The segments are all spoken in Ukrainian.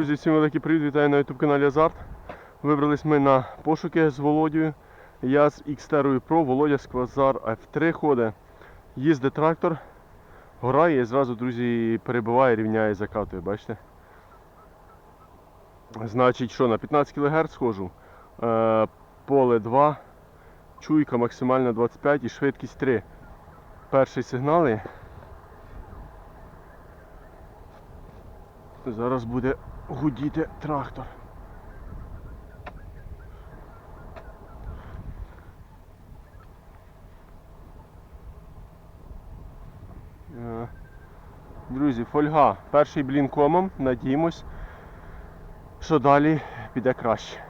Друзі, всім великий привіт, вітаю на YouTube каналі Азарт. Вибрались ми на пошуки з Володією. Я з Xterою Pro, Володя з Квазар F3 ходить. Їздить трактор, грає і зразу, друзі, перебиває, рівняє, закатує, бачите? Значить, що на 15 кГц схожу. Поле 2, чуйка максимальна 25 і швидкість 3. Перший сигнали. Зараз буде гудіти трактор. Е, Друзі, фольга. Перший блін комом, надіємось, що далі піде краще.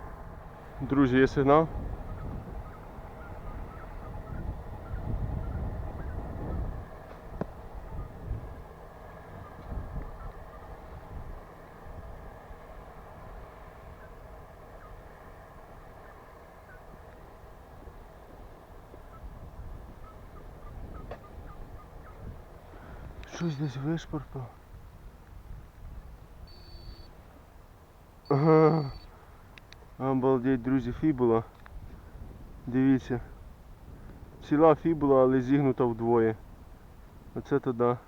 Друзі, є сигнал. Щось десь вишпорпав. Обалдеть, друзі, фібула. Дивіться. Ціла фібула, але зігнута вдвоє. Оце то да.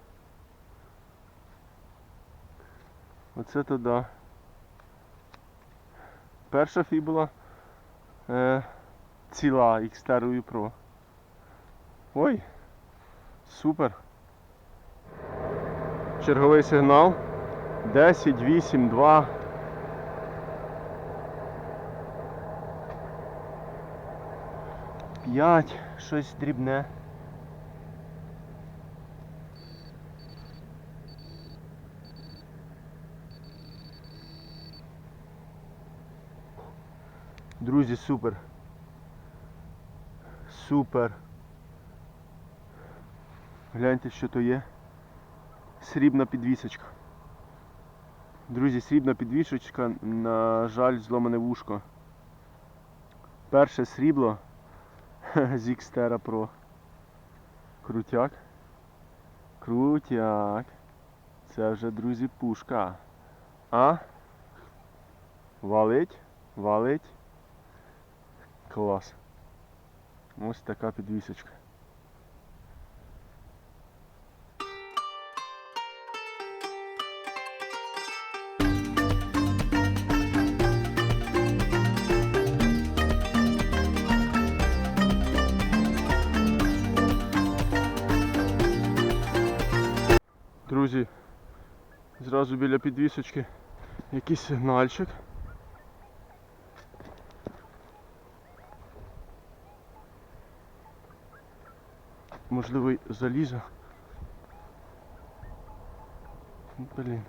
Оце то да. Перша фібула е, ціла Xterою Pro. Ой, супер. Черговий сигнал. 10, 8, 2. П'ять, щось дрібне. Друзі, супер. Супер. Гляньте, що то є. Срібна підвісочка. Друзі, срібна підвісочка, на жаль, зломане вушко. Перше срібло з Xterra Pro. Крутяк. Крутяк. Це вже, друзі, пушка. А? Валить? Валить. Клас. Ось така підвісочка. Зразу біля підвісочки якийсь сигнальчик. Можливо, й залізо. Блін.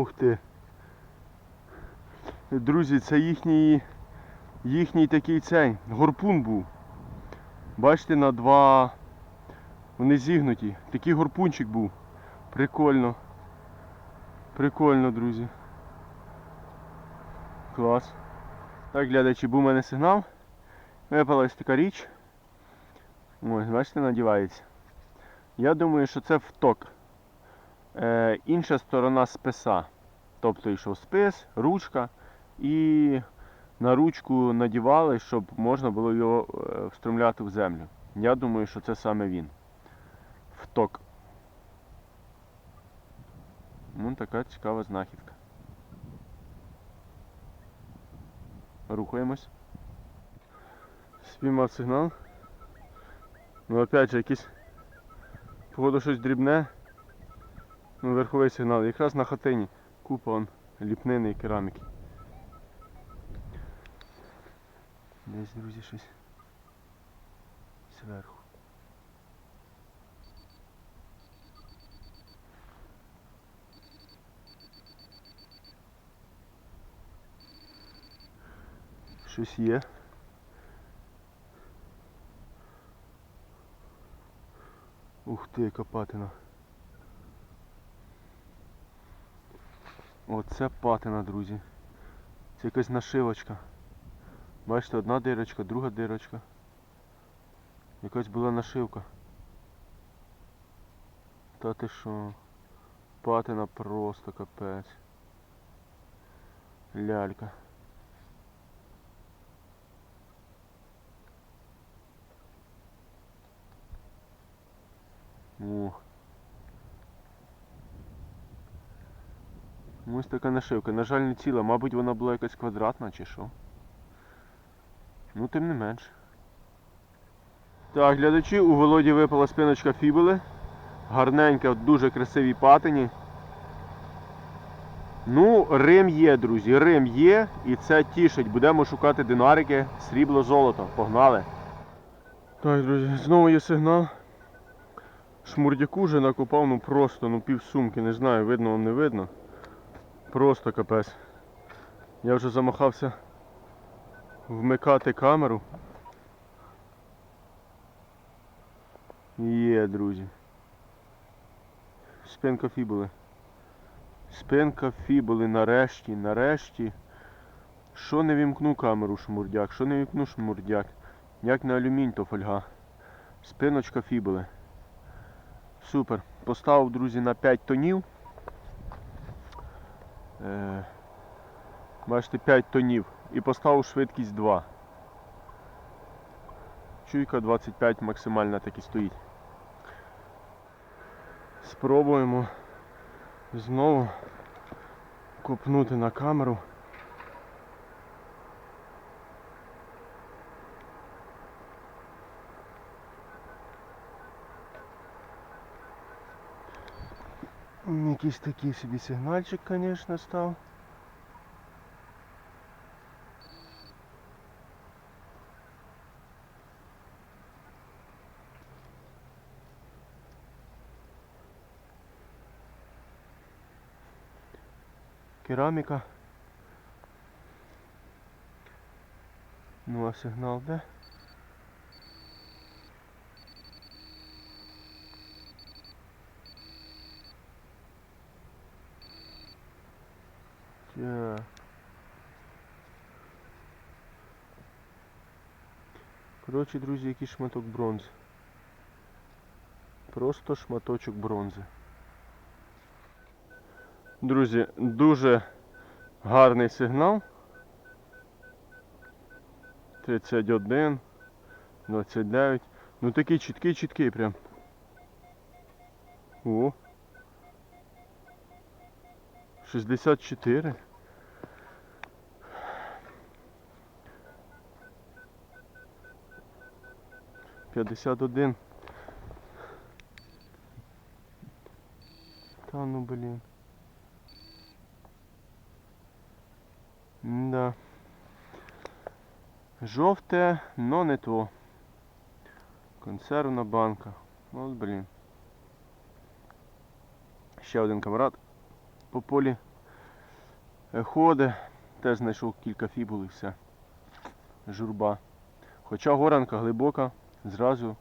Ух ти. Друзі, це їхній їхній такий цей горпун був. Бачите, на два вони зігнуті. Такий горпунчик був. Прикольно. Прикольно, друзі. Клас. Так, глядачі, був у мене сигнал. Випалась така річ. Ось, бачите, надівається. Я думаю, що це вток. Е, інша сторона списа. Тобто йшов спис, ручка і на ручку надівали, щоб можна було його е, встромляти в землю. Я думаю, що це саме він. Вток. Ну, така цікава знахідка. Рухаємось. Спіймав сигнал. Ну опять же якийсь походу щось дрібне. Ну, верховий сигнал. Якраз на хатині купа он, ліпнини і кераміки. Десь, друзі, щось зверху. щось є. Ух ти, яка Оце патина, друзі. Це якась нашивочка. Бачите, одна дирочка, друга дирочка. Якась була нашивка. Та ти що? Патина просто капець. Лялька. О. Ось така нашивка. На жаль, не ціла. Мабуть, вона була якась квадратна чи що. Ну, тим не менш. Так, глядачі, у Володі випала спиночка фібули. Гарненька, дуже красиві патині. Ну, Рим є, друзі, Рим є і це тішить. Будемо шукати динарики, срібло, золото. Погнали. Так, друзі, знову є сигнал. Шмурдяку вже накопав, ну просто, ну пів сумки, не знаю, видно вам не видно. Просто капець. Я вже замахався вмикати камеру. Є, друзі. Спинка фібули. Спинка фібули нарешті, нарешті. Що не вімкну камеру шмурдяк, що не вімкну шмурдяк. Як на алюмінь, то фольга. Спиночка фібули. Супер. Поставив, друзі, на 5 тонів. Е, бачите, 5 тонів. І поставив швидкість 2. Чуйка 25 максимальна так і стоїть. Спробуємо знову копнути на камеру. Якийсь такий собі сигнальчик, звісно, став. Кераміка. Ну а сигнал де? Так. Коротше, друзі, якийсь шматок бронзи. Просто шматочок бронзи. Друзі, дуже гарний сигнал. 31, 29. Ну такий чіткий, чіткий прям. О. 64. П'ятдесят один. Та ну блін. Да. Жовте, но не то. Консервна банка. От блін. Ще один камрад по полі е, ходить. Теж знайшов кілька фібул і все. Журба. Хоча горанка глибока, зразу.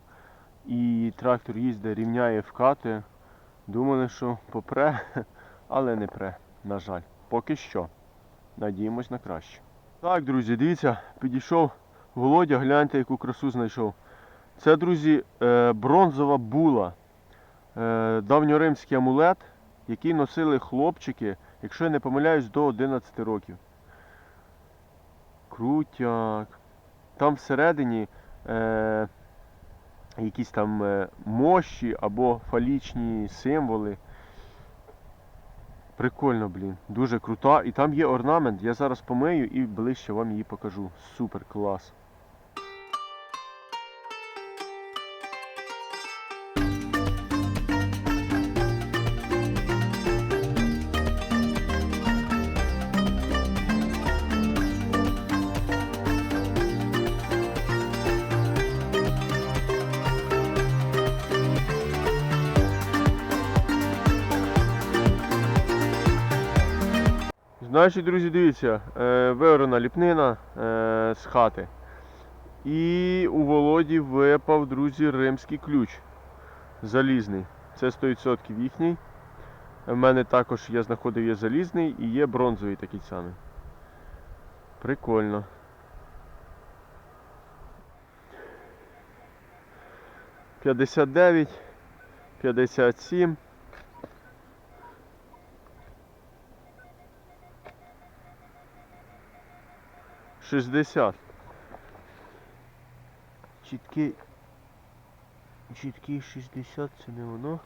І трактор їздить, рівняє вкати. Думали, що попре, але не пре, на жаль. Поки що. Надіємось на краще. Так, друзі, дивіться, підійшов Володя, гляньте, яку красу знайшов. Це, друзі, е, бронзова була. Е, Давньоримський амулет, який носили хлопчики, якщо я не помиляюсь, до 11 років. Крутяк. Там всередині е, якісь там е, мощі або фалічні символи. Прикольно, блін. Дуже крута. І там є орнамент. Я зараз помию і ближче вам її покажу. Супер клас. Значить, друзі, дивіться, е, виорана ліпнина е, з хати. І у Володі випав, друзі, римський ключ. Залізний. Це 100% їхній. У мене також я знаходив є залізний і є бронзовий такий самий. Прикольно. П'ятдесят дев'ять, п'ятдесят сім. Шістдесят. Чіткий. Чіткий 60 це не воно.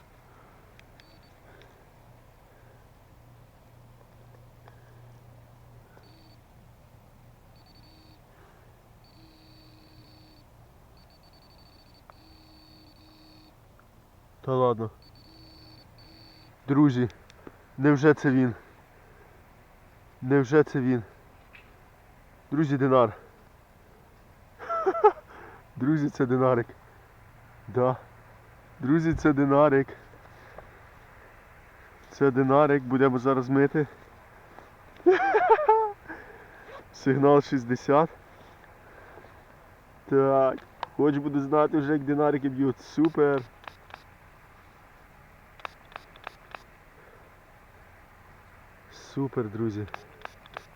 Та ладно. Друзі, невже це він? Невже це він? Друзі, динар. Друзі, це динарик. Да. Друзі, це динарик. Це динарик, будемо зараз мити. Сигнал 60. Так. Хоч буду знати вже, як динарики б'ють. Супер. Супер, друзі.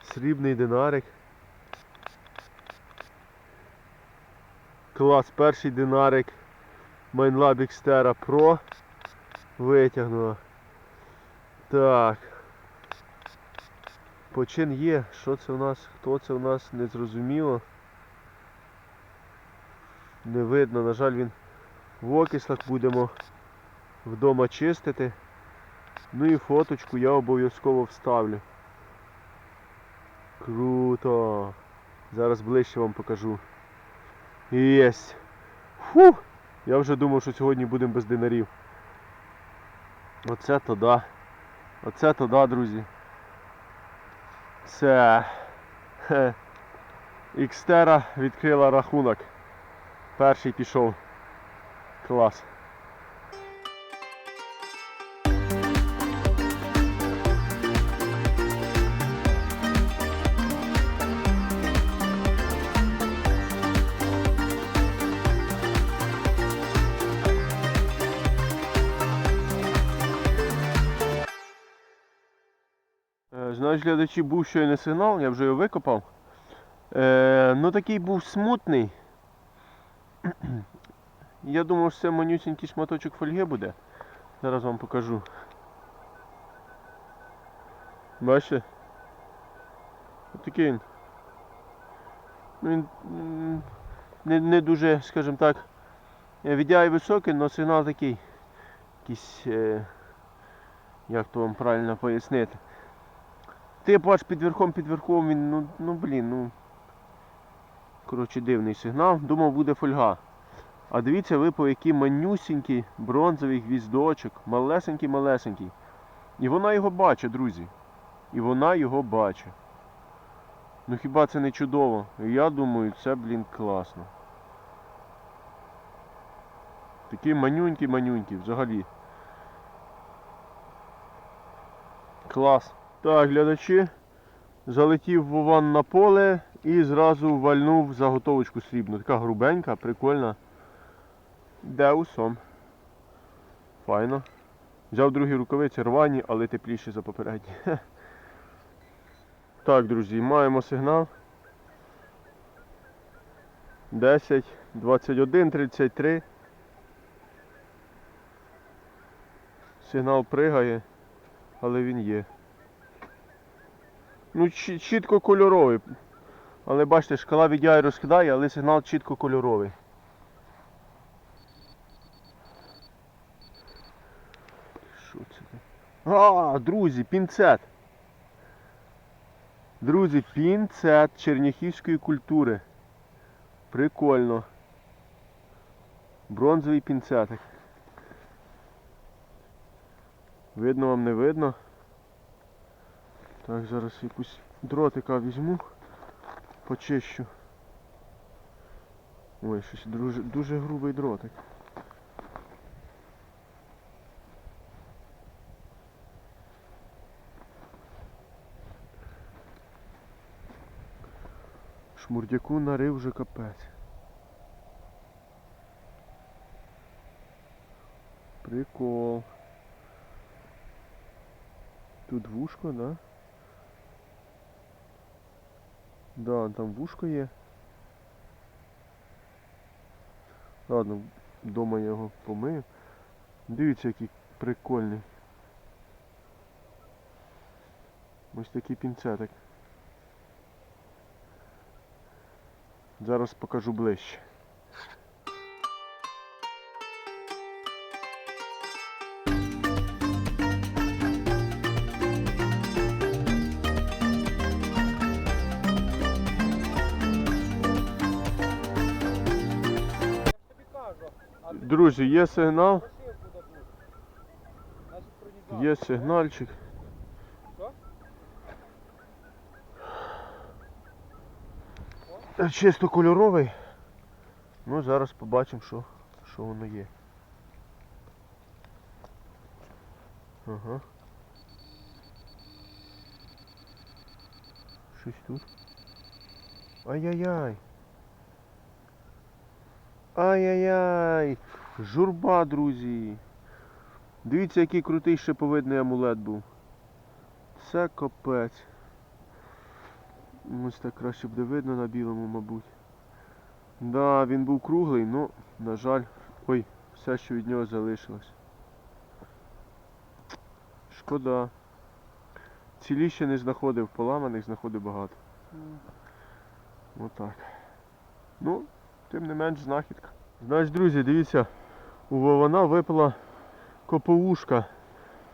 Срібний динарик. Клас, перший динарик MineLab Xterra Pro витягнула. Так. Почин є. Що це у нас? Хто це у нас? Не зрозуміло. Не видно, на жаль, він в окислах будемо вдома чистити. Ну і фоточку я обов'язково вставлю. Круто! Зараз ближче вам покажу. Єсть! Фу! Я вже думав, що сьогодні будемо без динарів. Оце то да. Оце то да, друзі. Це хе, Xterra відкрила рахунок. Перший пішов. Клас. Знаєш, глядачі, був щойно сигнал, я вже його викопав. Е, ну такий був смутний. Я думав, що це манюсінький шматочок фольги буде. Зараз вам покажу. Бачите? Отакий він. Ну, Він не, не дуже, скажімо так, е, віддяй високий, але сигнал такий. Якийсь, е, як то вам правильно пояснити. Типу аж під верхом, під верхом він, ну, ну блін, ну. Коротше, дивний сигнал. Думав буде фольга. А дивіться ви по який манюсінький бронзовий гвіздочок. Малесенький, малесенький. І вона його бачить, друзі. І вона його бачить. Ну хіба це не чудово? Я думаю, це, блін, класно. Такий манюнький, манюнький, взагалі. Клас. Так, глядачі. Залетів Вован на поле і зразу вальнув заготовочку срібну. Така грубенька, прикольна. Деусом. Файно. Взяв другі рукавиці, рвані, але тепліші за попередні. Так, друзі, маємо сигнал. 10, 21, 33. Сигнал пригає, але він є. Ну, чітко кольоровий. Але бачите, шкала віддяє розкидає, але сигнал чітко кольоровий. Що це? А, друзі, пінцет. Друзі, пінцет черняхівської культури. Прикольно. Бронзовий пінцетик. Видно вам не видно. Так, зараз якусь дротика візьму, почищу. Ой, щось дуже, дуже грубий дротик. Шмурдяку нарив вже капець. Прикол. Тут вушко, да? Да, там вушко є. Ладно, вдома я його помию. Дивіться, який прикольний. Ось такий пінцетик. Зараз покажу ближче. Друзі, є сигнал, є сигнальчик. Чисто кольоровий. Ну, зараз побачимо, що, що воно є. Ага. Щось тут. Ай-яй-яй. Ай-яй-яй. Журба, друзі. Дивіться, який крутий шиповидний амулет був. Це капець. Ось так краще буде видно на білому, мабуть. Да, він був круглий, ну, на жаль, ой, все, що від нього залишилось. Шкода. Цілі ще не знаходив, поламаних знаходив багато. Отак. Ну, тим не менш знахідка. Значить, друзі, дивіться, у Вована випала коповушка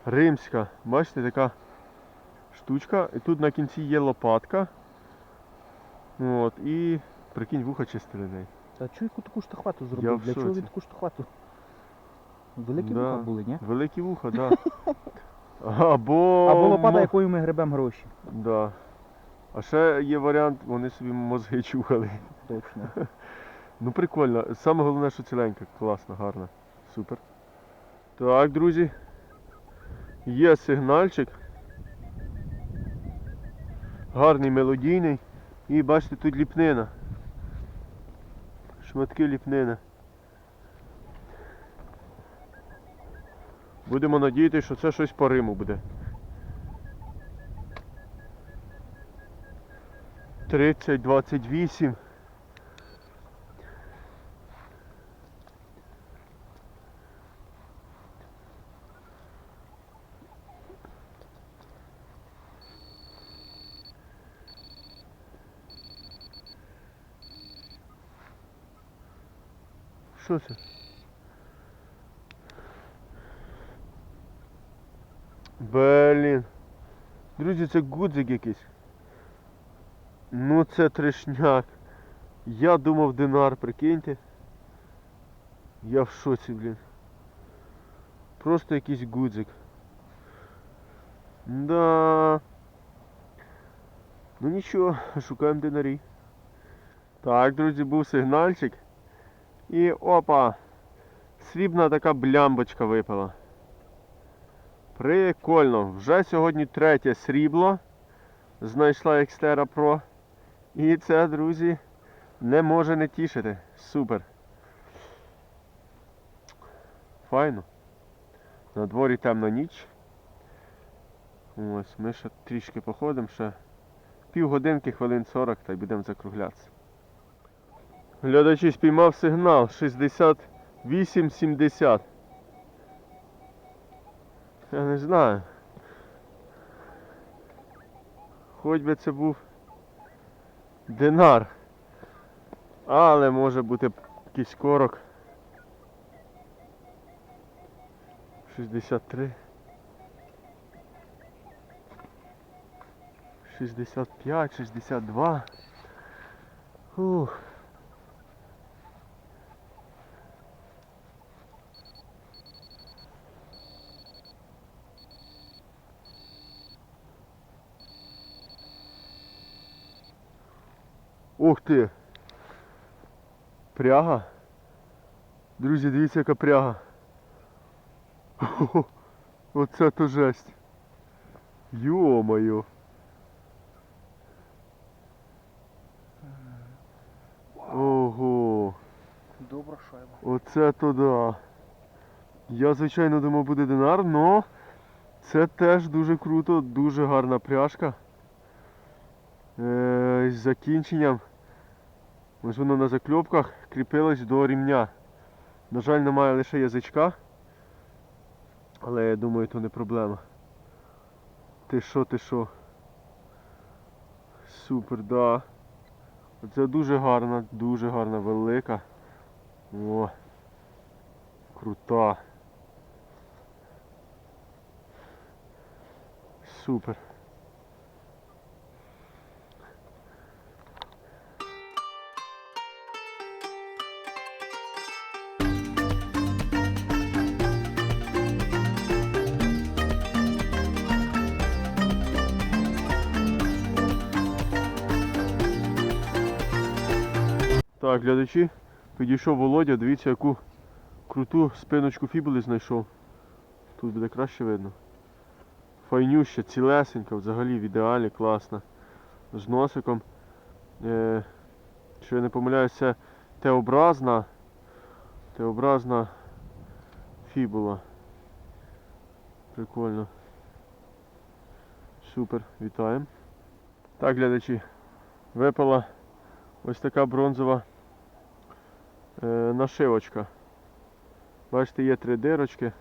римська. Бачите, така штучка. І тут на кінці є лопатка. От, і прикинь, вуха чистили неї. Та чого яку таку штахвату Я зробив? в Для чого шоці. він таку штахвату? Великі Да. вуха були, ні? Великі вуха, так. Да. Або. Або лопата, мо- якою ми гребемо гроші. Да. А ще є варіант, вони собі мозги чухали. Точно. Ну прикольно. Саме головне, що ціленька. Класно, гарно. Супер. Так, друзі. Є сигнальчик. Гарний мелодійний. І бачите, тут ліпнина. Шматки ліпнини. Будемо надіятися, що це щось по Риму буде. 30, Що це? Блін. Друзі, це гудзик якийсь. Ну це трешняк. Я думав динар, прикиньте. Я в шоці, блін. Просто якийсь гудзик. Да. Ну нічого, шукаємо динарі. Так, друзі, був сигнальчик. І опа! Срібна така блямбочка випала. Прикольно. Вже сьогодні третє срібло. Знайшла Xterra Pro. І це, друзі, не може не тішити. Супер. Файно. На дворі темна ніч. Ось, ми ще трішки походимо, ще півгодинки, хвилин 40 та й будемо закруглятися. Глядачі спіймав сигнал 68-70. Я не знаю. Хоч би це був динар. Але може бути якийсь корок. 63. 65, 62. Ух. Ух ти! Пряга. Друзі, дивіться яка пряга. О, оце то жесть. Йо-моє. Ого. Добра шайба. Оце то да. Я звичайно думав буде динар, но це теж дуже круто, дуже гарна пряжка. Е, з закінченням. Ось воно на закльопках кріпилось до рівня. На жаль, немає лише язичка. Але я думаю, то не проблема. Ти що, ти що? Супер, да. Це дуже гарна, дуже гарна, велика. О. Крута. Супер. Так, глядачі, підійшов Володя, дивіться, яку круту спиночку фібули знайшов. Тут буде краще видно. Файнюща, цілесенька, взагалі в ідеалі, класна. З носиком. Е, що я не помиляюсь, це Т-образна. Т-образна фібула. Прикольно. Супер, вітаємо. Так, глядачі, випала ось така бронзова нашивочка. Бачите, є три дирочки.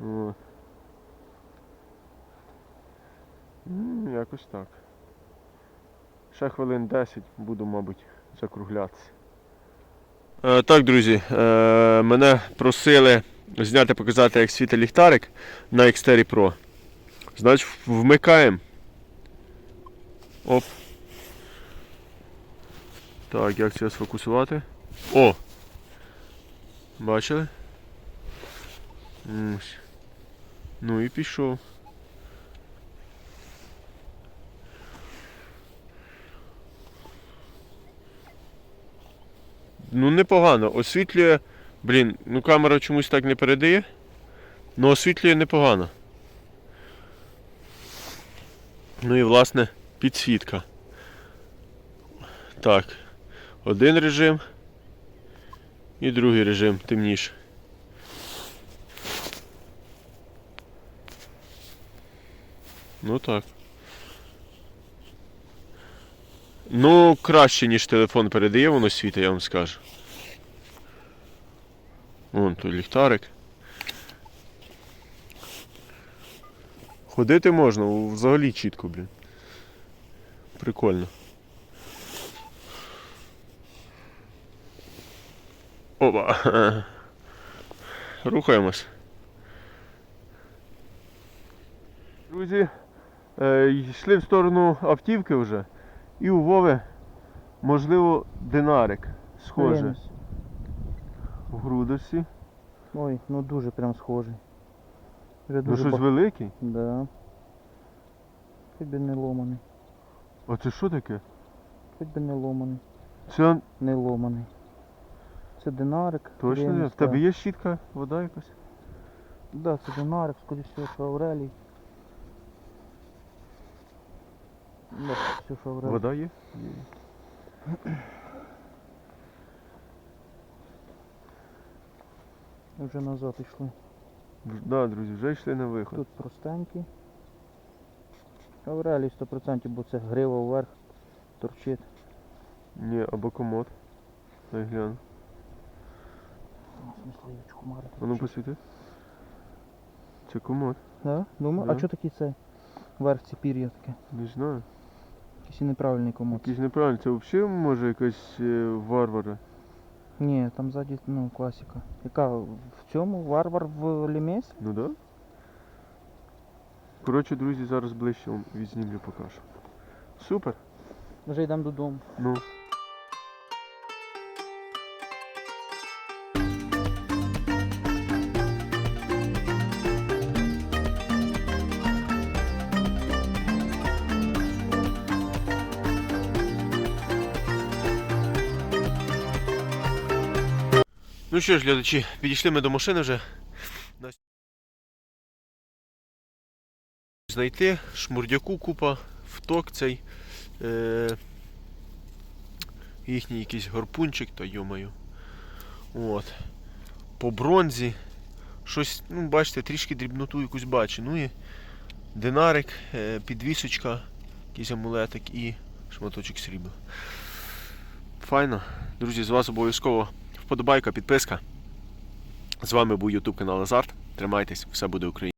От. Якось так. Ще хвилин 10 буду, мабуть, закруглятися. Е, так, друзі, е, мене просили зняти, показати, як світить ліхтарик на Xterra Pro. Значить, вмикаємо. Оп. Так, як це сфокусувати? О! Бачили? Ось. Ну і пішов. Ну непогано. Освітлює. Блін, ну камера чомусь так не передає. Ну освітлює непогано. Ну і власне підсвітка. Так. Один режим і другий режим темніше. Ну так. Ну, краще, ніж телефон передає, воно світить, я вам скажу. Вон тут ліхтарик. Ходити можна, взагалі чітко, блін. Прикольно. Опа. Рухаємось. Друзі, е, йшли в сторону автівки вже. І у Вови, можливо, динарик. Схоже. Дивимось. В грудості. Ой, ну дуже прям схожий. Вже Ну дуже щось ба- великий. Да. Хоч би не ломаний. А це що таке? Хоч би не ломаний. Це Не ломаний. Це динарик. точно В тебе є щітка, вода якась? Да, це динарик, скоріше всього, що Аурелій. Да, все, що Аурелій. Вода є? Є. Вже назад йшли. Так, да, друзі, вже йшли на виход. Тут простенький. Аурелій 100%, бо це грива вверх торчить. Ні, або комод. Дай гляну. Ну, В смысле, я чухмари А ну посвіти. Це комод. Да? Думаю, Да. а що такий цей? Верх ці пір'я таке. Не знаю. Якийсь неправильний комод. Якийсь неправильний. Це взагалі може якась е, варвара. Ні, там ззаді, ну, класика. Яка в цьому? Варвар в лімесі? Ну да. Коротше, друзі, зараз ближче вам відзнімлю покажу. Супер. Вже йдемо додому. Ну. Ну що ж, глядачі, підійшли ми до машини вже. Знайти шмурдяку купа, вток цей. Е... їхній якийсь гарпунчик, то йомаю. От. По бронзі. Щось, ну, бачите, трішки дрібноту якусь бачу. Ну і динарик, е, підвісочка, якийсь амулетик і шматочок срібла. Файно. Друзі, з вас обов'язково вподобайка, підписка. З вами був YouTube канал Азарт. Тримайтесь, все буде Україна.